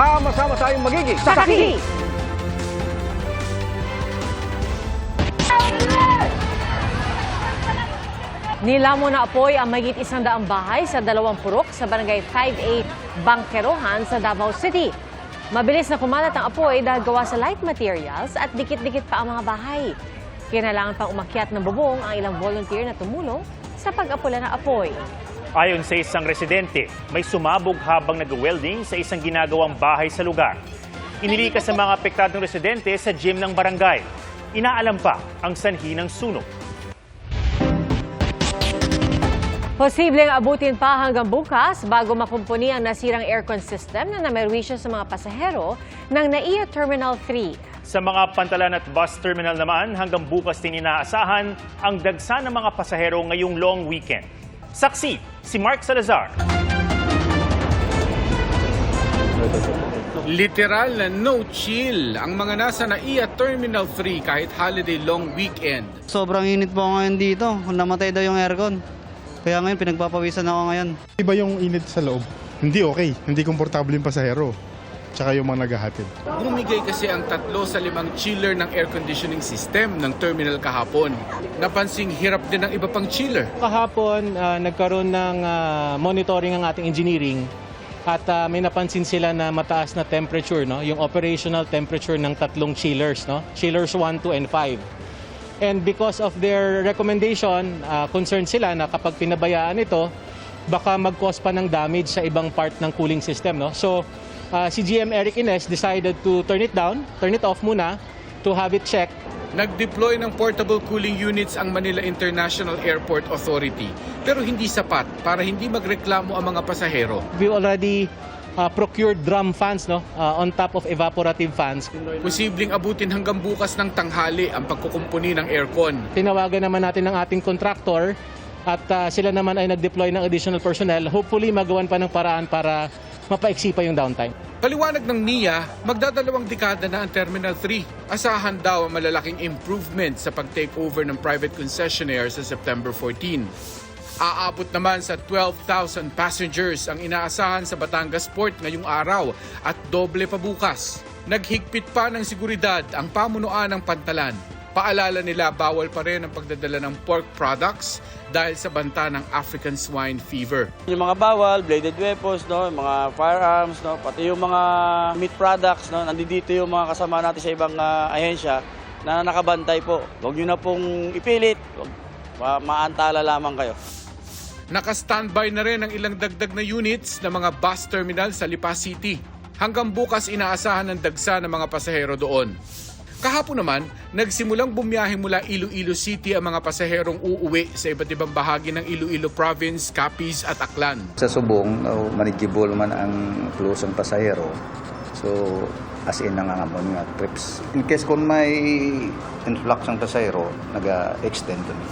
Sama-sama tayong magiging Sakaki! Nilamo na apoy ang magit isang daang bahay sa dalawang purok sa barangay 5A Bangkerohan sa Davao City. Mabilis na kumalat ang apoy dahil gawa sa light materials at dikit-dikit pa ang mga bahay. Kinailangan pang umakyat ng bubong ang ilang volunteer na tumulong sa pag-apula ng apoy. Ayon sa isang residente, may sumabog habang nag-welding sa isang ginagawang bahay sa lugar. Inilikas sa mga apektadong residente sa gym ng barangay. Inaalam pa ang sanhi ng sunog. Posibleng abutin pa hanggang bukas bago makumpuni ang nasirang aircon system na namerwisyo sa mga pasahero ng NAIA Terminal 3. Sa mga pantalan at bus terminal naman, hanggang bukas din inaasahan ang dagsa ng mga pasahero ngayong long weekend. Saksi, si Mark Salazar. Literal na no chill ang mga nasa NAIA Terminal 3 kahit holiday long weekend. Sobrang init po ngayon dito. Namatay daw yung aircon. Kaya ngayon pinagpapawisan ako ngayon. Iba yung init sa loob. Hindi okay. Hindi komportable yung pasahero. Tsaka yung mga naghahatid. Bumigay kasi ang tatlo sa limang chiller ng air conditioning system ng terminal kahapon. Napansing hirap din ng iba pang chiller. Kahapon, ah, nagkaroon ng ah, monitoring ang ating engineering at ah, may napansin sila na mataas na temperature, no? yung operational temperature ng tatlong chillers, no? chillers 1, 2, and 5. And because of their recommendation, ah, concerned sila na kapag pinabayaan ito, baka mag-cause pa ng damage sa ibang part ng cooling system. No? So, ah, si GM Eric Ines decided to turn it down, turn it off muna, to have it checked Nag-deploy ng portable cooling units ang Manila International Airport Authority pero hindi sapat para hindi magreklamo ang mga pasahero. we already uh, procured drum fans no uh, on top of evaporative fans. Posibleng abutin hanggang bukas ng tanghali ang pagkukumpuni ng aircon. Tinawagan naman natin ang ating contractor at uh, sila naman ay nag-deploy ng additional personnel. Hopefully magawan pa ng paraan para mapaiksi pa yung downtime. Paliwanag ng NIA, magdadalawang dekada na ang Terminal 3. Asahan daw ang malalaking improvement sa pag-takeover ng private concessionaire sa September 14. Aabot naman sa 12,000 passengers ang inaasahan sa Batangas Port ngayong araw at doble pa bukas. Naghigpit pa ng seguridad ang pamunuan ng pantalan. Paalala nila bawal pa rin ang pagdadala ng pork products dahil sa banta ng African swine fever. Yung mga bawal, bladed weapons, no, yung mga firearms, no, pati yung mga meat products, no, nandito yung mga kasama natin sa ibang ah, ahensya na nakabantay po. Huwag nyo na pong ipilit, Huwag- ma- maantala lamang kayo. Naka-standby na rin ang ilang dagdag na units ng mga bus terminal sa Lipa City. Hanggang bukas inaasahan ng dagsa ng mga pasahero doon. Kahapon naman, nagsimulang bumiyahe mula Iloilo City ang mga pasaherong uuwi sa iba't ibang bahagi ng Iloilo Province, Capiz at Aklan. Sa subong, uh, manageable man ang close ang pasahero. So, as in nangangamon nga trips. In case kung may influx ang pasahero, nag-extend kami.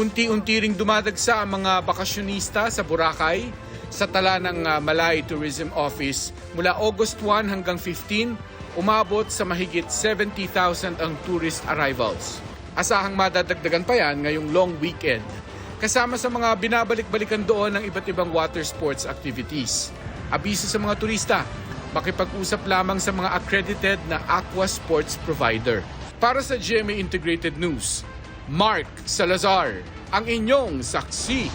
Unti-unti ring dumadagsa ang mga bakasyonista sa Boracay sa tala ng uh, Malay Tourism Office mula August 1 hanggang 15 umabot sa mahigit 70,000 ang tourist arrivals. Asahang madadagdagan pa yan ngayong long weekend. Kasama sa mga binabalik-balikan doon ng iba't ibang water sports activities. Abiso sa mga turista, makipag-usap lamang sa mga accredited na aqua sports provider. Para sa GMA Integrated News, Mark Salazar, ang inyong saksi.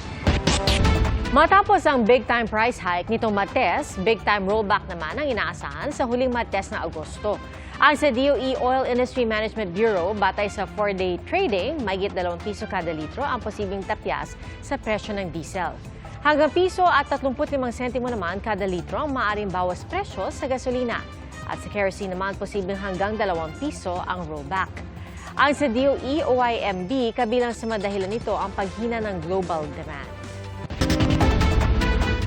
Matapos ang big-time price hike nitong Martes, big-time rollback naman ang inaasahan sa huling Martes na Agosto. Ang sa DOE Oil Industry Management Bureau, batay sa 4-day trading, mayigit 2 piso kada litro ang posibleng tapyas sa presyo ng diesel. Hanggang piso at 35 sentimo naman kada litro ang maaaring bawas presyo sa gasolina. At sa kerosene naman, posibleng hanggang 2 piso ang rollback. Ang sa DOE OIMB, kabilang sa madahilan nito ang paghina ng global demand.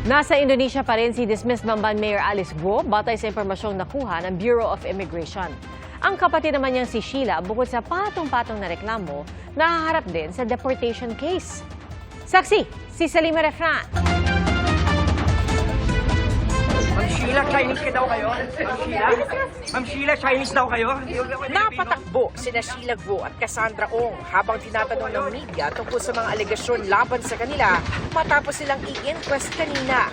Nasa Indonesia pa rin si dismissed Bamban Mayor Alice Guo batay sa impormasyong nakuha ng Bureau of Immigration. Ang kapatid naman niyang si Sheila, bukod sa patong-patong na reklamo, nahaharap din sa deportation case. Saksi, si Salima Refran. Sheila, Chinese ka daw kayo? Ma'am Sheila? Ma'am Sheila, Chinese daw kayo? Napatakbo sina Sheila Guo at Cassandra Ong habang tinatanong ng media tungkol sa mga alegasyon laban sa kanila matapos silang i-inquest kanina.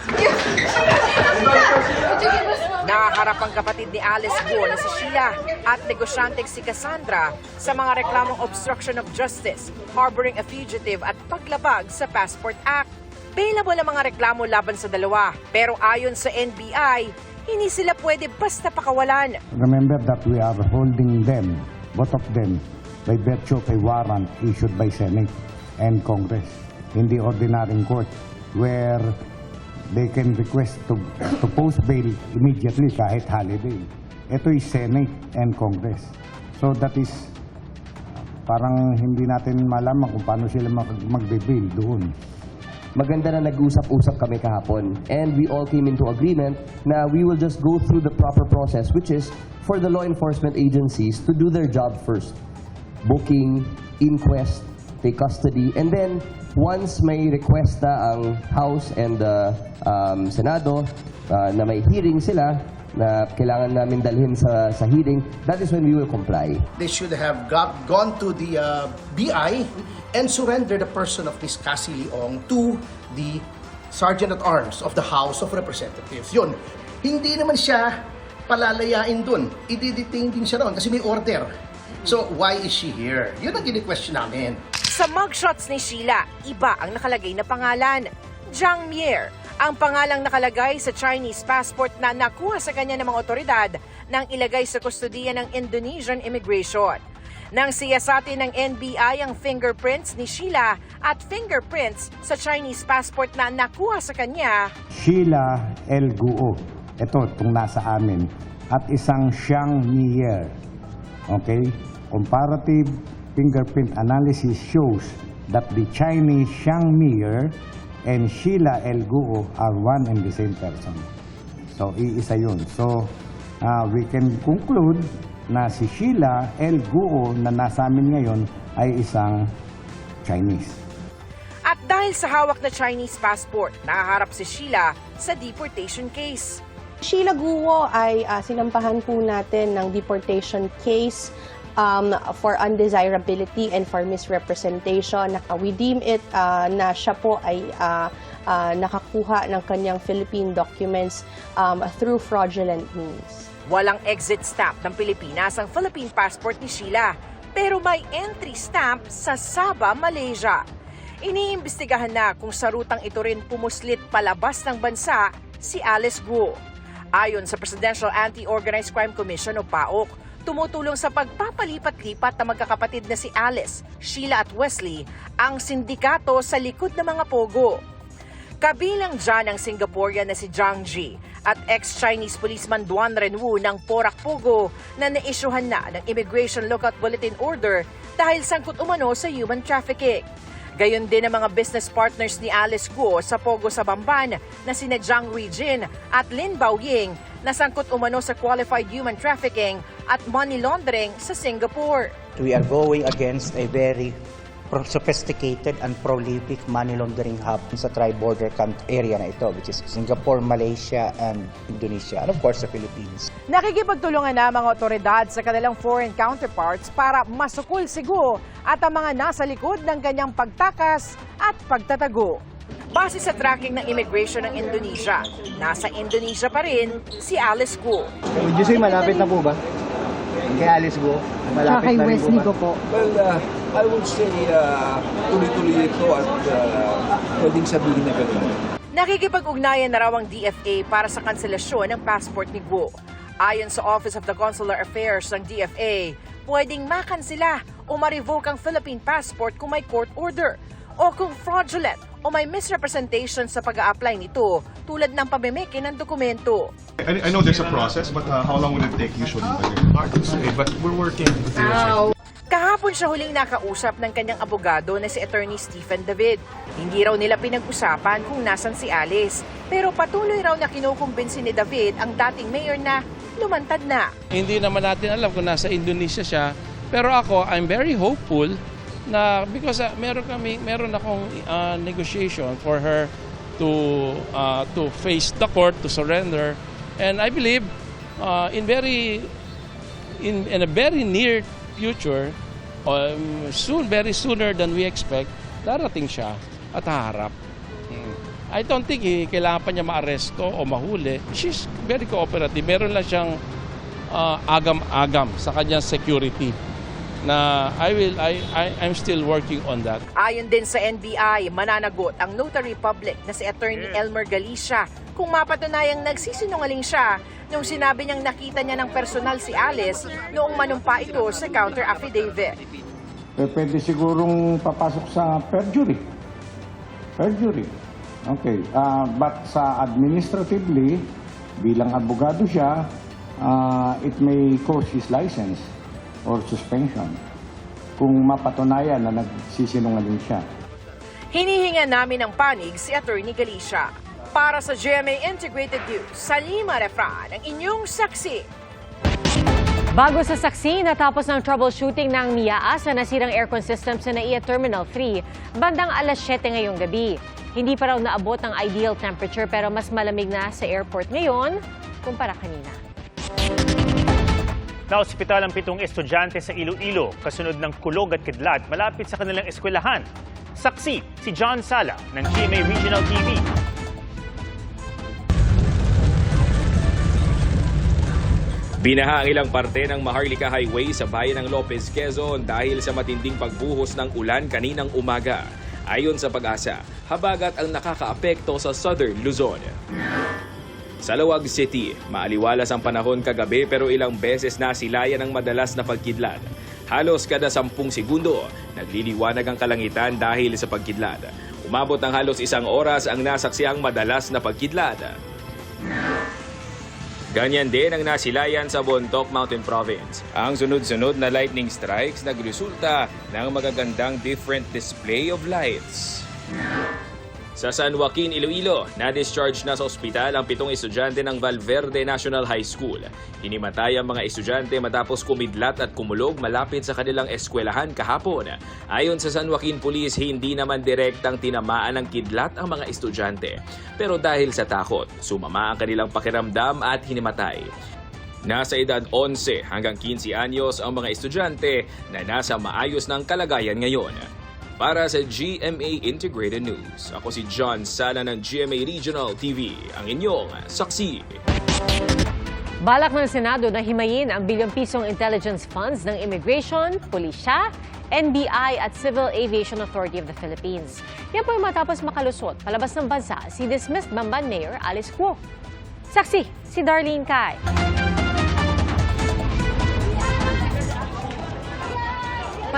Naharap ang kapatid ni Alice Guo na si Sheila at negosyanteng si Cassandra sa mga reklamong obstruction of justice, harboring a fugitive at paglabag sa Passport Act. Bailable ang mga reklamo laban sa dalawa pero ayon sa NBI, hindi sila pwede basta pakawalan. Remember that we are holding them, both of them, by virtue of a warrant issued by Senate and Congress in the ordinary court where they can request to, to post bail immediately kahit holiday. Ito is Senate and Congress. So that is parang hindi natin malaman kung paano sila mag, magbe-bail doon. Maganda na nag-usap-usap kami kahapon and we all came into agreement na we will just go through the proper process which is for the law enforcement agencies to do their job first. Booking, inquest, take custody, and then once may request na ang House and the um, Senado uh, na may hearing sila na kailangan namin dalhin sa, sa hearing, that is when we will comply. they should have got, gone to the uh, BI and surrender the person of Miss Cassie Leong to the Sergeant at Arms of the House of Representatives. Yun, hindi naman siya palalayain dun. I-detain din siya ron kasi may order. So, why is she here? Yun ang gini-question namin. Sa mugshots ni Sheila, iba ang nakalagay na pangalan. Zhang Mier, ang pangalang nakalagay sa Chinese passport na nakuha sa kanya ng mga otoridad nang ilagay sa kustodiya ng Indonesian Immigration. Nang siyasatin ng NBI ang fingerprints ni Sheila at fingerprints sa Chinese passport na nakuha sa kanya, Sheila L. Guo. Ito, itong nasa amin. At isang Xiang Mier. Okay? Comparative fingerprint analysis shows that the Chinese Xiang Mier and Sheila L. Guo are one and the same person. So, iisa yun. So, uh, we can conclude na si Sheila L. Guo na nasa amin ngayon ay isang Chinese. at dahil sa hawak na Chinese passport, nahaharap si Sheila sa deportation case. Sheila Guo ay ah, sinampahan po natin ng deportation case um, for undesirability and for misrepresentation. Uh, we deem it ah, na siya po ay ah, ah, nakakuha ng kanyang Philippine documents um, through fraudulent means. Walang exit stamp ng Pilipinas ang Philippine passport ni Sheila, pero may entry stamp sa Sabah, Malaysia. Iniimbestigahan na kung sa rutang ito rin pumuslit palabas ng bansa si Alice Guo. Ayon sa Presidential Anti-Organized Crime Commission o PAOK, tumutulong sa pagpapalipat-lipat na magkakapatid na si Alice, Sheila at Wesley ang sindikato sa likod ng mga pogo. Kabilang dyan ang Singaporean na si Zhang Ji at ex-Chinese policeman Duan Renwu ng Porac Pugo na naisyuhan na ng Immigration Lookout Bulletin Order dahil sangkot umano sa human trafficking. Gayon din ang mga business partners ni Alice Guo sa Pogo sa Bamban na sina Zhang Ruijin at Lin Baoying na sangkot umano sa qualified human trafficking at money laundering sa Singapore. We are going against a very sophisticated and prolific money laundering hub sa tri-border count- area na ito, which is Singapore, Malaysia, and Indonesia, and of course, the Philippines. Nakikipagtulungan na ang mga otoridad sa kanilang foreign counterparts para masukul si Guo at ang mga nasa likod ng kanyang pagtakas at pagtatago. Base sa tracking ng immigration ng Indonesia, nasa Indonesia pa rin si Alice Guo. Would you say malapit na po ba? Kay Alice Go? Malapit na rin po ba? Well, uh, I would say uh, tuloy-tuloy ito at uh, pwedeng sabihin na gano'n. Nakikipag-ugnayan na raw ang DFA para sa kanselasyon ng passport ni Guo. Ayon sa Office of the Consular Affairs ng DFA, pwedeng makansela o ma-revoke ang Philippine passport kung may court order o kung fraudulent o may misrepresentation sa pag apply nito tulad ng pamimiki ng dokumento. I, I know there's a process, but uh, how long will it take usually? Hard to say, but we're working the Kahapon siya huling nakausap ng kanyang abogado na si Attorney Stephen David. Hindi raw nila pinag-usapan kung nasan si Alice. Pero patuloy raw na kinukumbinsi ni David ang dating mayor na lumantad na. Hindi naman natin alam kung nasa Indonesia siya. Pero ako, I'm very hopeful na because uh, meron kami meron akong uh, negotiation for her to uh, to face the court to surrender And I believe uh, in very in, in a very near future, um, soon, very sooner than we expect, darating siya at haharap. Mm. I don't think eh, kailangan pa niya maaresto o mahuli. She's very cooperative. Meron lang siyang uh, agam-agam sa kanyang security na I will I, I I'm still working on that. Ayon din sa NBI, mananagot ang notary public na si Attorney Elmer Galicia kung mapatunayang nagsisinungaling siya nung sinabi niyang nakita niya ng personal si Alice noong manumpa ito sa counter affidavit. Eh, pwede sigurong papasok sa perjury. Perjury. Okay. Ah, but sa administratively, bilang abogado siya, ah, it may cost his license or suspension kung mapatunayan na nagsisinungaling siya. Hinihinga namin ng panig si Attorney Galicia. Para sa GMA Integrated News, Salima Refran, ang inyong saksi. Bago sa saksi, natapos ng troubleshooting ng NIAA sa nasirang aircon system sa NAIA Terminal 3 bandang alas 7 ngayong gabi. Hindi pa raw naabot ang ideal temperature pero mas malamig na sa airport ngayon kumpara kanina. Naospital ang pitong estudyante sa Iloilo kasunod ng kulog at kidlat malapit sa kanilang eskwelahan. Saksi si John Sala ng GMA Regional TV. Binaha ang ilang parte ng Maharlika Highway sa bayan ng Lopez, Quezon dahil sa matinding pagbuhos ng ulan kaninang umaga. Ayon sa pag-asa, habagat ang nakakaapekto sa Southern Luzon. Sa Lawag City, maaliwalas ang panahon kagabi pero ilang beses na silayan ng madalas na pagkidlat. Halos kada sampung segundo, nagliliwanag ang kalangitan dahil sa pagkidlat. Umabot ng halos isang oras ang nasaksiang madalas na pagkidlat. Ganyan din ang nasilayan sa Bontoc Mountain Province. Ang sunod-sunod na lightning strikes nagresulta ng magagandang different display of lights. Sa San Joaquin, Iloilo, na-discharge na sa ospital ang pitong estudyante ng Valverde National High School. Hinimatay ang mga estudyante matapos kumidlat at kumulog malapit sa kanilang eskwelahan kahapon. Ayon sa San Joaquin Police, hindi naman direktang tinamaan ng kidlat ang mga estudyante. Pero dahil sa takot, sumama ang kanilang pakiramdam at hinimatay. Nasa edad 11 hanggang 15 anyos ang mga estudyante na nasa maayos ng kalagayan ngayon. Para sa GMA Integrated News, ako si John Sala ng GMA Regional TV, ang inyong saksi. Balak ng Senado na himayin ang bilyong pisong intelligence funds ng Immigration, Pulisya, NBI at Civil Aviation Authority of the Philippines. Yan po ay matapos makalusot palabas ng bansa si dismissed Bamban Mayor Alice Cuo. Saksi, si Darlene Kai.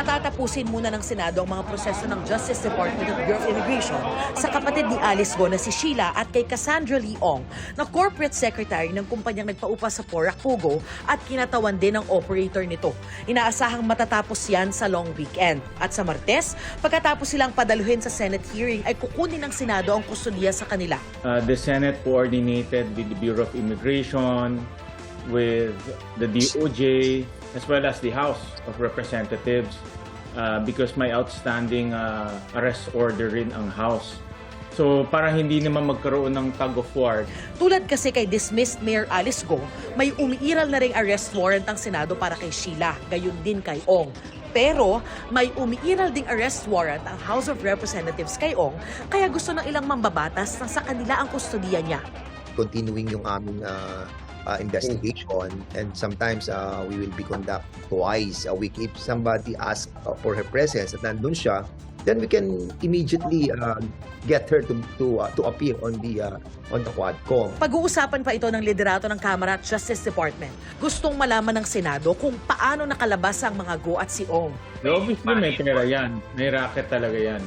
Patatapusin muna ng Senado ang mga proseso ng Justice Department at Bureau of Immigration sa kapatid ni Alice Go na si Sheila at kay Cassandra Leong na corporate secretary ng kumpanyang nagpaupa sa Porac Pugo at kinatawan din ng operator nito. Inaasahang matatapos yan sa long weekend. At sa Martes, pagkatapos silang padaluhin sa Senate hearing ay kukunin ng Senado ang kustudiya sa kanila. Uh, the Senate coordinated with the Bureau of Immigration, with the DOJ, as well as the House of Representatives uh, because may outstanding uh, arrest order rin ang House. So para hindi naman magkaroon ng tug of war, Tulad kasi kay dismissed Mayor Alice Go, may umiiral na ring arrest warrant ang Senado para kay Sheila, gayon din kay Ong. Pero may umiiral ding arrest warrant ang House of Representatives kay Ong, kaya gusto ng ilang mambabatas na sa kanila ang kustodiya niya. continuing yung aming uh, uh, investigation and sometimes uh, we will be conduct twice a week if somebody asks uh, for her presence at nandun siya then we can immediately uh, get her to to uh, to appear on the uh, on the Quadcom. Pag-uusapan pa ito ng liderato ng Kamara at Justice Department. Gustong malaman ng Senado kung paano nakalabas ang mga Go at si Ong. No, obviously may pera yan. May racket talaga yan.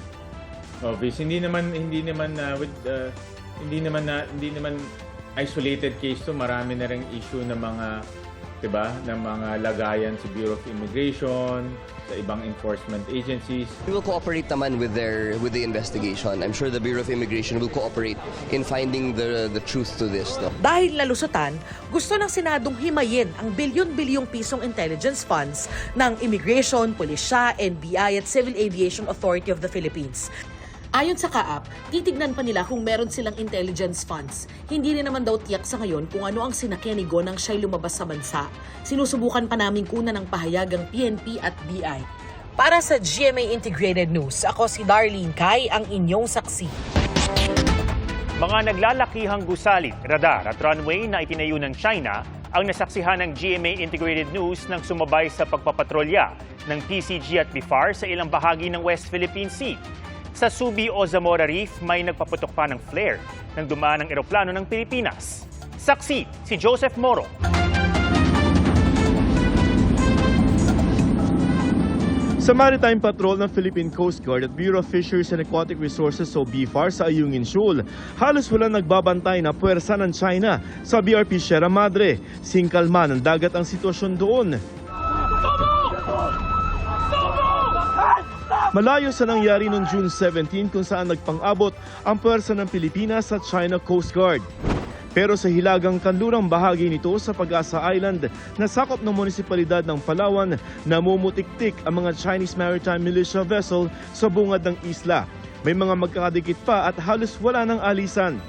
Obvious. Hindi naman hindi naman uh, with uh, hindi naman na hindi naman isolated case to. Marami na ring issue ng mga 'di ba, ng mga lagayan sa Bureau of Immigration, sa ibang enforcement agencies. We will cooperate naman with their with the investigation. I'm sure the Bureau of Immigration will cooperate in finding the the truth to this. No? Dahil nalusutan, gusto ng Senadong himayin ang bilyon-bilyong pisong intelligence funds ng Immigration, Pulisya, NBI at Civil Aviation Authority of the Philippines. Ayon sa kaap, titignan pa nila kung meron silang intelligence funds. Hindi rin naman daw tiyak sa ngayon kung ano ang sinakyan ni Go nang siya'y lumabas sa bansa. Sinusubukan pa namin kunan ng pahayagang PNP at BI. Para sa GMA Integrated News, ako si Darlene Kai, ang inyong saksi. Mga naglalakihang gusali, radar at runway na itinayo ng China ang nasaksihan ng GMA Integrated News nang sumabay sa pagpapatrolya ng PCG at BIFAR sa ilang bahagi ng West Philippine Sea. Sa Subi o Zamora Reef, may nagpaputok pa ng flare nang dumaan ang eroplano ng Pilipinas. Saksi, si Joseph Moro. Sa Maritime Patrol ng Philippine Coast Guard at Bureau of Fisheries and Aquatic Resources o BFAR sa Ayungin Shoal, halos wala nagbabantay na puwersa ng China sa BRP Sierra Madre. Singkalma ng dagat ang sitwasyon doon. Malayo sa nangyari noong June 17 kung saan nagpang-abot ang puwersa ng Pilipinas sa China Coast Guard. Pero sa hilagang kanlurang bahagi nito sa Pag-asa Island na sakop ng munisipalidad ng Palawan, namumutiktik ang mga Chinese Maritime Militia vessel sa bungad ng isla. May mga magkakadikit pa at halos wala ng alisan.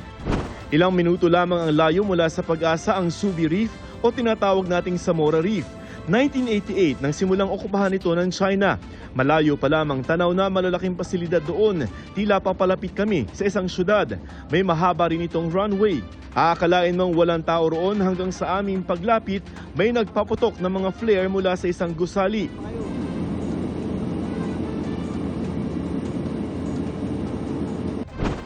Ilang minuto lamang ang layo mula sa Pag-asa ang Subi Reef o tinatawag nating Samora Reef. 1988 nang simulang okupahan ito ng China. Malayo pa lamang tanaw na malalaking pasilidad doon. Tila papalapit kami sa isang syudad. May mahaba rin itong runway. Aakalain mong walang tao roon hanggang sa aming paglapit, may nagpaputok ng mga flare mula sa isang gusali.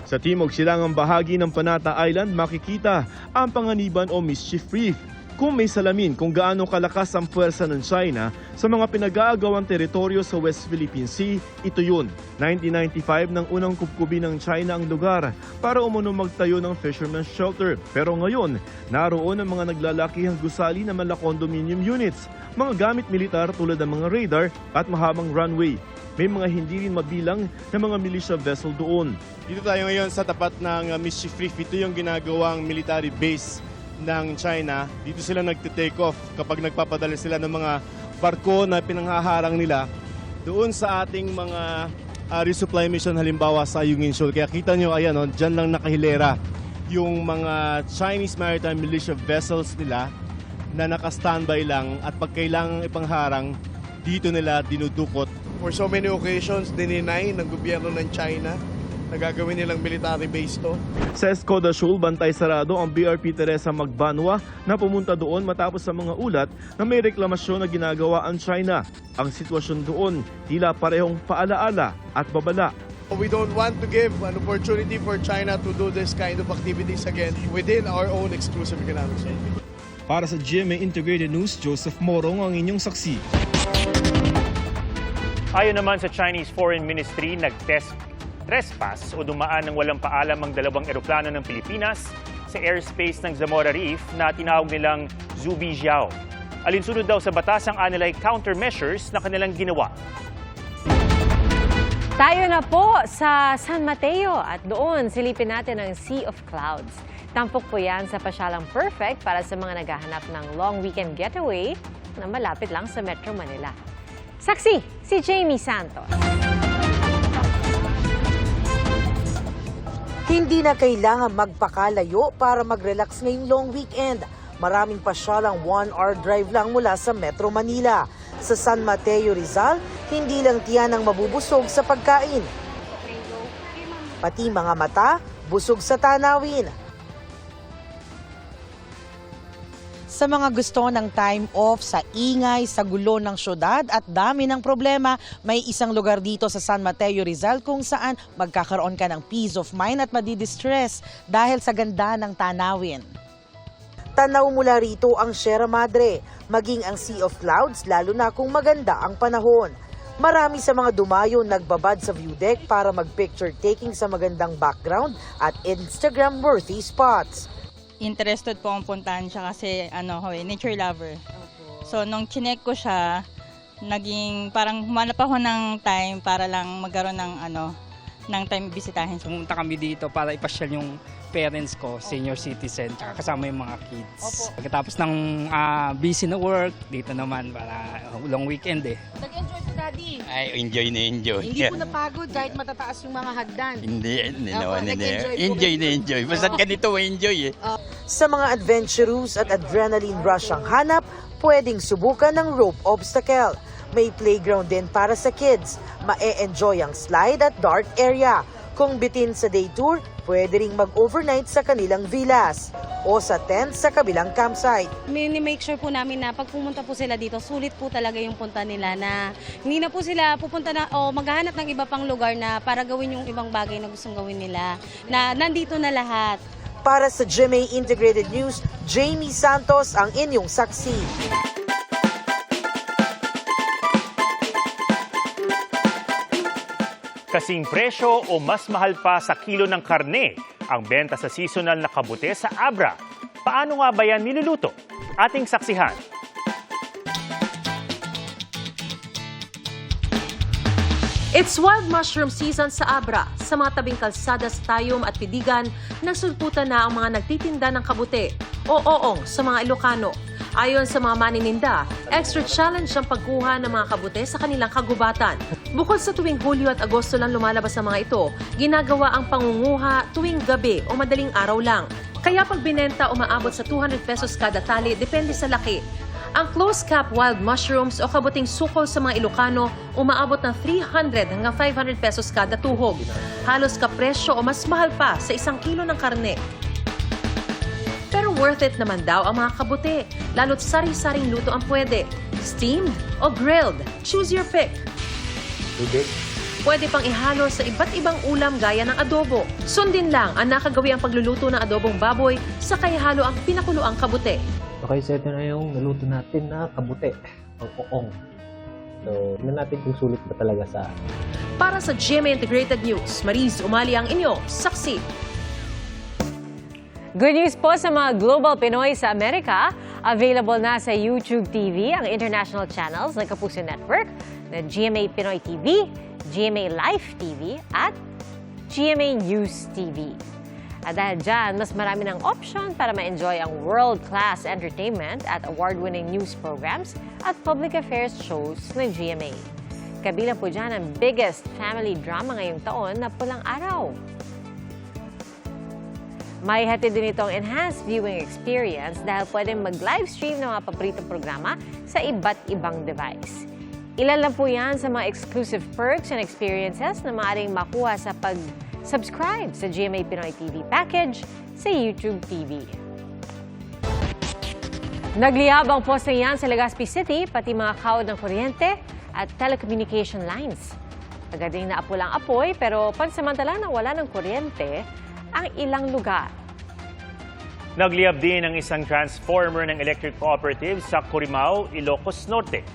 Sa timog silangang bahagi ng Panata Island, makikita ang panganiban o mischief reef. Kung may salamin kung gaano kalakas ang puwersa ng China sa mga pinag-aagawang teritoryo sa West Philippine Sea, ito yun. 1995 nang unang kupkubi ng China ang lugar para umuno magtayo ng fisherman's shelter. Pero ngayon, naroon ang mga naglalakihang gusali na mala condominium units, mga gamit militar tulad ng mga radar at mahabang runway. May mga hindi rin mabilang na mga militia vessel doon. Dito tayo ngayon sa tapat ng uh, Mischief Reef. Ito yung ginagawang military base ng China. Dito sila nagte-take off kapag nagpapadala sila ng mga barko na pinanghaharang nila doon sa ating mga uh, resupply mission halimbawa sa Ayungin Shoal. Kaya kita nyo, ayan, oh, dyan lang nakahilera yung mga Chinese Maritime Militia vessels nila na naka-standby lang at pag kailangang ipangharang, dito nila dinudukot For so many occasions, dininay ng gobyerno ng China na gagawin nilang military base to. Sa Escoda Shoal, bantay sarado ang BRP Teresa Magbanwa na pumunta doon matapos sa mga ulat na may reklamasyon na ginagawa ang China. Ang sitwasyon doon tila parehong paalaala at babala. We don't want to give an opportunity for China to do this kind of activities again within our own exclusive economic zone. Para sa GMA Integrated News, Joseph Morong ang inyong saksi. Ayon naman sa Chinese Foreign Ministry, nag-test trespass o dumaan ng walang paalam ang dalawang eroplano ng Pilipinas sa airspace ng Zamora Reef na tinawag nilang Zubi Jiao. Alinsunod daw sa batas ang anilay countermeasures na kanilang ginawa. Tayo na po sa San Mateo at doon silipin natin ang Sea of Clouds. Tampok po yan sa pasyalang perfect para sa mga naghahanap ng long weekend getaway na malapit lang sa Metro Manila. Saksi, si Jamie Santos. Hindi na kailangan magpakalayo para mag-relax ngayong long weekend. Maraming pasyalang one-hour drive lang mula sa Metro Manila. Sa San Mateo, Rizal, hindi lang tiyan ang mabubusog sa pagkain. Pati mga mata, busog sa tanawin. Sa mga gusto ng time off sa ingay, sa gulo ng syudad at dami ng problema, may isang lugar dito sa San Mateo Rizal kung saan magkakaroon ka ng peace of mind at madidistress dahil sa ganda ng tanawin. Tanaw mula rito ang Sierra Madre, maging ang Sea of Clouds lalo na kung maganda ang panahon. Marami sa mga dumayo nagbabad sa view deck para mag-picture taking sa magandang background at Instagram-worthy spots. Interested po akong puntahan siya kasi ano ako eh, nature lover. So nung chinek ko siya, naging parang humanap ako ng time para lang magkaroon ng ano ng time bisitahin. Pumunta kami dito para ipasyal yung parents ko, senior citizen, tsaka kasama yung mga kids. Pagkatapos ng ah, busy na work, dito naman para long weekend eh. Nag-enjoy po, Daddy. Ay, enjoy na enjoy. Hindi po napagod kahit matataas yung mga hagdan. Hindi, hindi Opo, naman. Hindi. nag-enjoy po Enjoy na enjoy. Basta ganito, enjoy eh. Sa mga adventurous at adrenaline rush ang hanap, pwedeng subukan ng rope obstacle. May playground din para sa kids. Mae-enjoy ang slide at dark area. Kung bitin sa day tour, pwede ring mag-overnight sa kanilang villas o sa tent sa kabilang campsite. Mini-make sure po namin na pag pumunta po sila dito, sulit po talaga yung punta nila na hindi na po sila pupunta na o maghahanap ng iba pang lugar na para gawin yung ibang bagay na gustong gawin nila. Na nandito na lahat. Para sa GMA Integrated News, Jamie Santos ang inyong saksi. Kasing presyo o mas mahal pa sa kilo ng karne ang benta sa seasonal na kabute sa Abra. Paano nga ba yan niluluto? Ating saksihan. It's wild mushroom season sa Abra. Sa mga tabing kalsada sa Tayum at Pidigan, nasulputan na ang mga nagtitinda ng kabute o oong sa mga Ilocano. Ayon sa mga manininda, extra challenge ang pagkuha ng mga kabute sa kanilang kagubatan. Bukod sa tuwing Hulyo at Agosto lang lumalabas ang mga ito, ginagawa ang pangunguha tuwing gabi o madaling araw lang. Kaya pag binenta, umaabot sa 200 pesos kada tali, depende sa laki. Ang close-cap wild mushrooms o kabuting sukol sa mga Ilocano umaabot ng 300 hanggang 500 pesos kada tuhog. Halos kapresyo o mas mahal pa sa isang kilo ng karne. Worth it naman daw ang mga kabute, lalo't sari-saring luto ang pwede. Steamed o grilled, choose your pick. Pwede pang ihalo sa iba't ibang ulam gaya ng adobo. Sundin lang ang nakagawi ang pagluluto ng adobong baboy sa ihalo ang pinakuloang kabute. Okay, so ito na yung naluto natin na kabute, ang oong. So, tignan natin kung sulit ba talaga sa Para sa GMA Integrated News, Mariz Umali ang inyong saksi. Good news po sa mga Global Pinoy sa Amerika. Available na sa YouTube TV ang international channels ng Kapuso Network na GMA Pinoy TV, GMA Life TV at GMA News TV. At dahil dyan, mas marami ng option para ma-enjoy ang world-class entertainment at award-winning news programs at public affairs shows ng GMA. Kabilang po dyan ang biggest family drama ngayong taon na Pulang Araw. May hatid din itong enhanced viewing experience dahil pwedeng mag-livestream ng mga paboritong programa sa iba't ibang device. Ilan lang po yan sa mga exclusive perks and experiences na maaaring makuha sa pag-subscribe sa GMA Pinoy TV package sa YouTube TV. Nagliyab ang poste yan sa Legazpi City, pati mga kawad ng kuryente at telecommunication lines. Agad ding naapulang apoy pero pansamantalang nawala ng kuryente ang ilang lugar. Nagliyab din ang isang transformer ng electric cooperative sa Corimao, Ilocos Norte.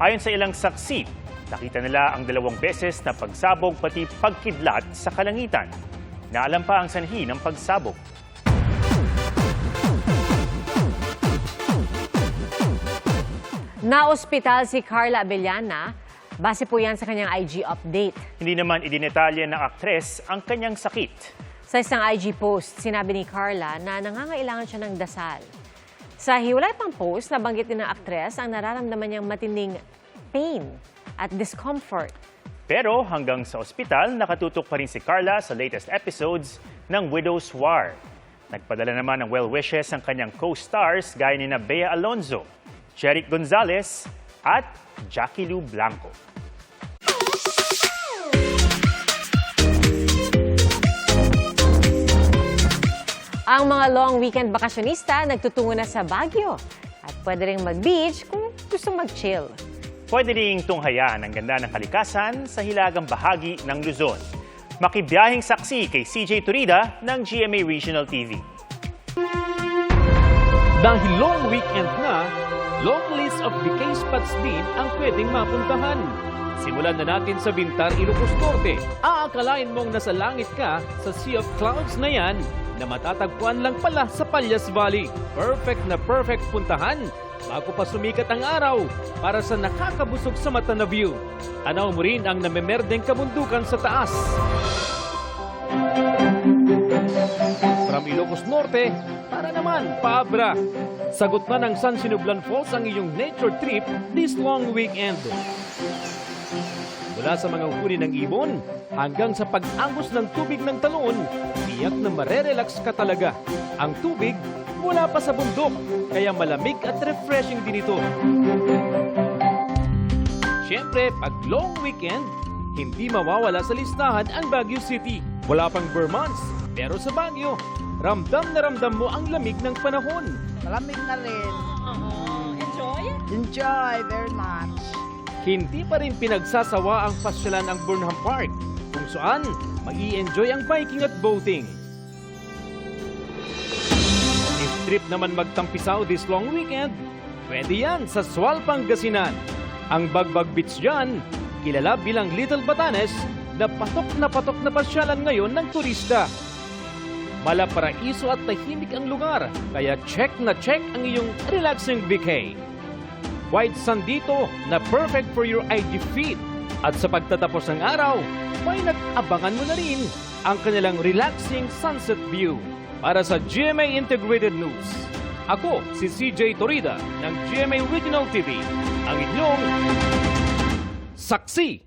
Ayon sa ilang saksi, nakita nila ang dalawang beses na pagsabog pati pagkidlat sa kalangitan. Naalam pa ang sanhi ng pagsabog. Na-ospital si Carla Abellana. Base po yan sa kanyang IG update. Hindi naman idinetalye ng aktres ang kanyang sakit. Sa isang IG post, sinabi ni Carla na nangangailangan siya ng dasal. Sa hiwalay pang post, nabanggit din ng aktres ang nararamdaman niyang matinding pain at discomfort. Pero hanggang sa ospital, nakatutok pa rin si Carla sa latest episodes ng Widow's War. Nagpadala naman ng well wishes ang kanyang co-stars gaya ni na Bea Alonzo, Jeric Gonzalez at Jackie Lou Blanco. Ang mga long weekend bakasyonista nagtutungo na sa Baguio. At pwede rin mag-beach kung gusto mag-chill. Pwede ring tunghayan ang ganda ng kalikasan sa hilagang bahagi ng Luzon. Makibiyahing saksi kay CJ Turida ng GMA Regional TV. Dahil long weekend na, long list of decay spots din ang pwedeng mapuntahan. Simulan na natin sa Bintar, Ilocos Norte. Aakalain mong nasa langit ka sa Sea of Clouds na yan na matatagpuan lang pala sa Palyas Valley. Perfect na perfect puntahan bago pa sumikat ang araw para sa nakakabusog sa mata na view. Tanaw mo rin ang namemerdeng kabundukan sa taas. From Ilocos Norte, para naman, Paabra. Sagot na ng San Sinublan Falls ang iyong nature trip this long weekend. Mula sa mga huli ng ibon hanggang sa pag-angos ng tubig ng talon, tiyak na marerelax ka talaga. Ang tubig mula pa sa bundok, kaya malamig at refreshing din ito. Siyempre, pag long weekend, hindi mawawala sa listahan ang Baguio City. Wala pang Burr months, pero sa Baguio, ramdam na ramdam mo ang lamig ng panahon. Malamig na rin. Enjoy? Enjoy very much. Hindi pa rin pinagsasawa ang pasyalan ang Burnham Park, kung saan mai enjoy ang biking at boating. If trip naman magtampisaw this long weekend, pwede yan sa Sual, Pangasinan. Ang Bagbag Beach dyan, kilala bilang Little Batanes, na patok na patok na pasyalan ngayon ng turista. Malaparaiso at tahimik ang lugar, kaya check na check ang iyong relaxing vacay. White sand dito na perfect for your IG feed. At sa pagtatapos ng araw, may nag-abangan mo na rin ang kanilang relaxing sunset view. Para sa GMA Integrated News, ako si CJ Torida ng GMA Regional TV, ang inyong saksi.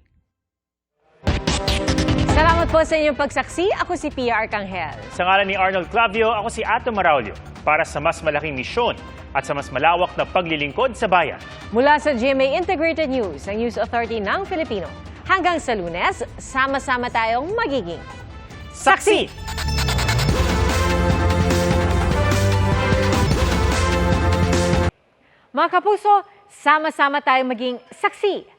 Salamat po sa inyong pagsaksi. Ako si Pia Arcangel. Sa ngalan ni Arnold Clavio, ako si Ato Maraulio para sa mas malaking misyon at sa mas malawak na paglilingkod sa bayan. Mula sa GMA Integrated News, ang News Authority ng Filipino. Hanggang sa lunes, sama-sama tayong magiging saksi! Mga kapuso, sama-sama tayong maging saksi.